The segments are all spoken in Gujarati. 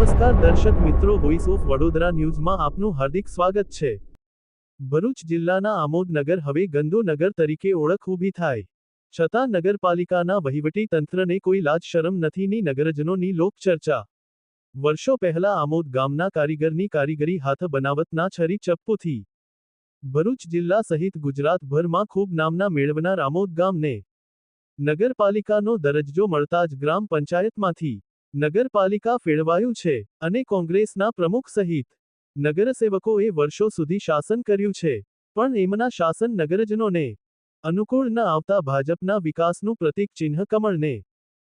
નમસ્કાર દર્શક મિત્રો વોઇસ ઓફ વડોદરા ન્યૂઝમાં આપનું હાર્દિક સ્વાગત છે. ભરૂચ જિલ્લાના આમોદનગર હવે ગંદુ નગર તરીકે ઓળખ ઊભી થાય. છતાં નગરપાલિકાના વહીવટી તંત્રને કોઈ લાજ શરમ નથીની નગરજનોની લોકચર્ચા. વર્ષો પહેલા આમોદ ગામના કારીગરની કારીગરી હાથ બનાવટના છરી ચપ્પુથી. ભરૂચ જિલ્લા સહિત ગુજરાતભરમાં ખૂબ નામના મેળવનાર આમોદ ગામને. નગરપાલિકાનો દરજ્જો મળતા જ ગ્રામ પંચાયતમાંથી નગરપાલિકા ફેળવાયું છે અને કોંગ્રેસના પ્રમુખ સહિત નગરસેવકોએ વર્ષો સુધી શાસન કર્યું છે. પણ એમના શાસન નગરજનોને અનુકૂળ ન આવતા ભાજપના વિકાસનું પ્રતીક ચિહ્ન કમળને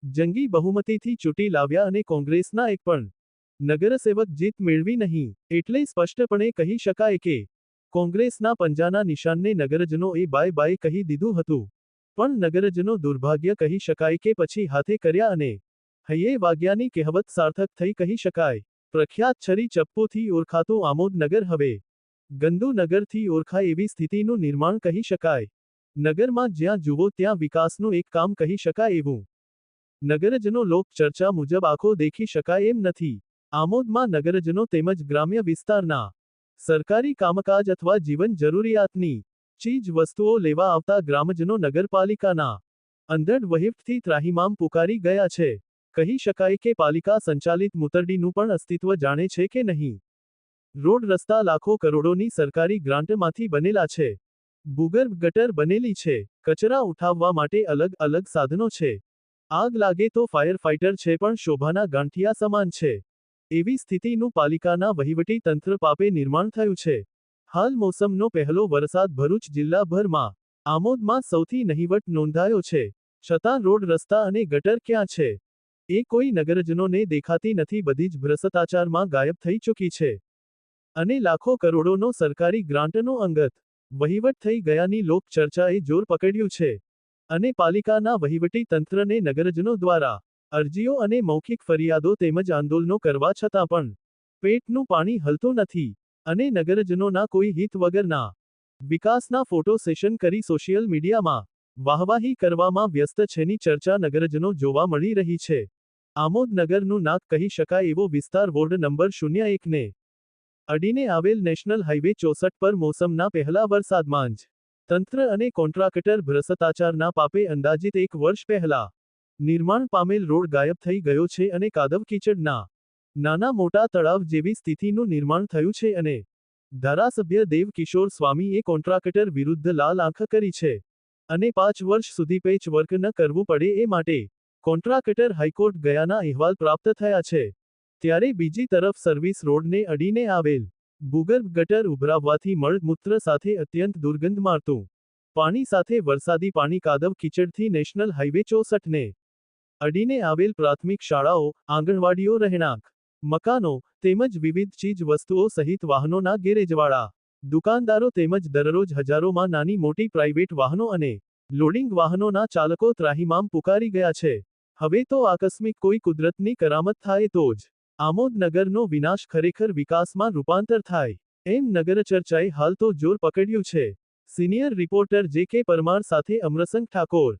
જંગી બહુમતીથી ચૂંટી લાવ્યા અને કોંગ્રેસના એક પણ નગરસેવક જીત મેળવી નહીં, એટલે સ્પષ્ટપણે કહી શકાય કે કોંગ્રેસના પંજાના નિશાનને નગરજનોએ બાય બાય કહી દીધું હતું. પણ નગરજનો દુર્ભાગ્ય કહી શકાય કે પછી હાથે કર્યા અને હૈયે વાગ્યાની કહેવત સાર્થક થઈ કહી શકાય. પ્રખ્યાત છરી ચપ્પુથી ઓળખાતું આમોદ નગર હવે. ગંદુનગરથી ઓળખાય એવી સ્થિતિનું નિર્માણ કહી શકાય. નગરમાં જ્યાં જુઓ ત્યાં વિકાસનું એક કામ કહી શકાય એવું. નગરજનો લોક ચર્ચા મુજબ આખો દેખી શકાય એમ નથી. આમોદમાં નગરજનો તેમજ ગ્રામ્ય વિસ્તારના સરકારી કામકાજ અથવા જીવન જરૂરિયાતની ચીજ વસ્તુઓ લેવા આવતા ગ્રામજનો નગરપાલિકાના અંધડ વહીવટથી ત્રાહિમામ પુકારી ગયા છે. કહી શકાય કે પાલિકા સંચાલિત મુતરડીનું પણ અસ્તિત્વ જાણે છે કે નહીં. રોડ રસ્તા લાખો કરોડોની સરકારી ગ્રાન્ટમાંથી બનેલા છે. ભૂગર્ભ ગટર બનેલી છે. કચરા ઉઠાવવા માટે અલગ અલગ સાધનો છે. આગ લાગે તો ફાયર ફાઇટર છે પણ શોભાના ગાંઠિયા સમાન છે. એવી સ્થિતિનું પાલિકાના વહીવટી તંત્ર પાપે નિર્માણ થયું છે. હાલ મોસમનો પહેલો વરસાદ ભરૂચ જિલ્લાભરમાં. આમોદમાં સૌથી નહીવટ નોંધાયો છે. છતાં રોડ રસ્તા અને ગટર ક્યાં છે? એ કોઈ નગરજનોને દેખાતી નથી, બધી જ ભ્રષ્ટાચારમાં ગાયબ થઈ ચૂકી છે. અને લાખો કરોડોનો સરકારી ગ્રાન્ટનો અંગત વહીવટ થઈ ગયાની લોક ચર્ચાએ જોર પકડ્યું છે. અને પાલિકાના વહીવટી તંત્રને નગરજનો દ્વારા અરજીઓ અને મૌખિક ફરિયાદો તેમજ આંદોલનો કરવા છતાં પણ પેટનું પાણી હલતું નથી અને નગરજનોના કોઈ હિત વગરના વિકાસના ફોટો સેશન કરી સોશિયલ મીડિયામાં વાહવાહી કરવામાં વ્યસ્ત છેની ચર્ચા નગરજનો જોવા મળી રહી છે. આમોદ નગરનું નાક કહી શકાય એવો વિસ્તાર વોર્ડ નંબર શૂન્ય એકને અડીને આવેલ નેશનલ હાઇવે ચોસઠ પર મોસમના પહેલા વરસાદમાં જ તંત્ર અને કોન્ટ્રાક્ટર ભ્રષ્ટાચારના પાપે અંદાજિત એક વર્ષ પહેલા નિર્માણ પામેલ રોડ ગાયબ થઈ ગયો છે અને કાદવ કીચડના નાના મોટા તળાવ જેવી સ્થિતિનું નિર્માણ થયું છે અને ધારાસભ્ય દેવ કિશોર સ્વામીએ કોન્ટ્રાક્ટર વિરુદ્ધ લાલ આંખ કરી છે. અને પાંચ વર્ષ સુધી પેચ વર્ક ન કરવું પડે એ માટે કોન્ટ્રાક્ટર હાઈકોર્ટ ગયાના અહેવાલ પ્રાપ્ત થયા છે. ત્યારે બીજી તરફ સર્વિસ રોડને અડીને આવેલ ભૂગર્ભ ગટર ઉભરાવવાથી મળમૂત્ર સાથે અત્યંત દુર્ગંધ મારતું. પાણી સાથે વરસાદી પાણી કાદવ કિચડથી નેશનલ હાઈવે ચોસઠને અડીને આવેલ પ્રાથમિક શાળાઓ, આંગણવાડીઓ, રહેણાંક, મકાનો તેમજ વિવિધ ચીજ વસ્તુઓ સહિત વાહનોના ગેરેજવાળા દુકાનદારો તેમજ દરરોજ હજારોમાં નાની મોટી પ્રાઇવેટ વાહનો અને લોડિંગ વાહનોના ચાલકો ત્રાહિમામ પુકારી ગયા છે. હવે તો આકસ્મિક કોઈ કુદરતની કરામત થાય તો જ. આમોદનગરનો વિનાશ ખરેખર વિકાસમાં રૂપાંતર થાય. એમ નગર ચર્ચાએ હાલ તો જોર પકડ્યું છે. સિનિયર રિપોર્ટર જે કે પરમાર સાથે અમરસંગ ઠાકોર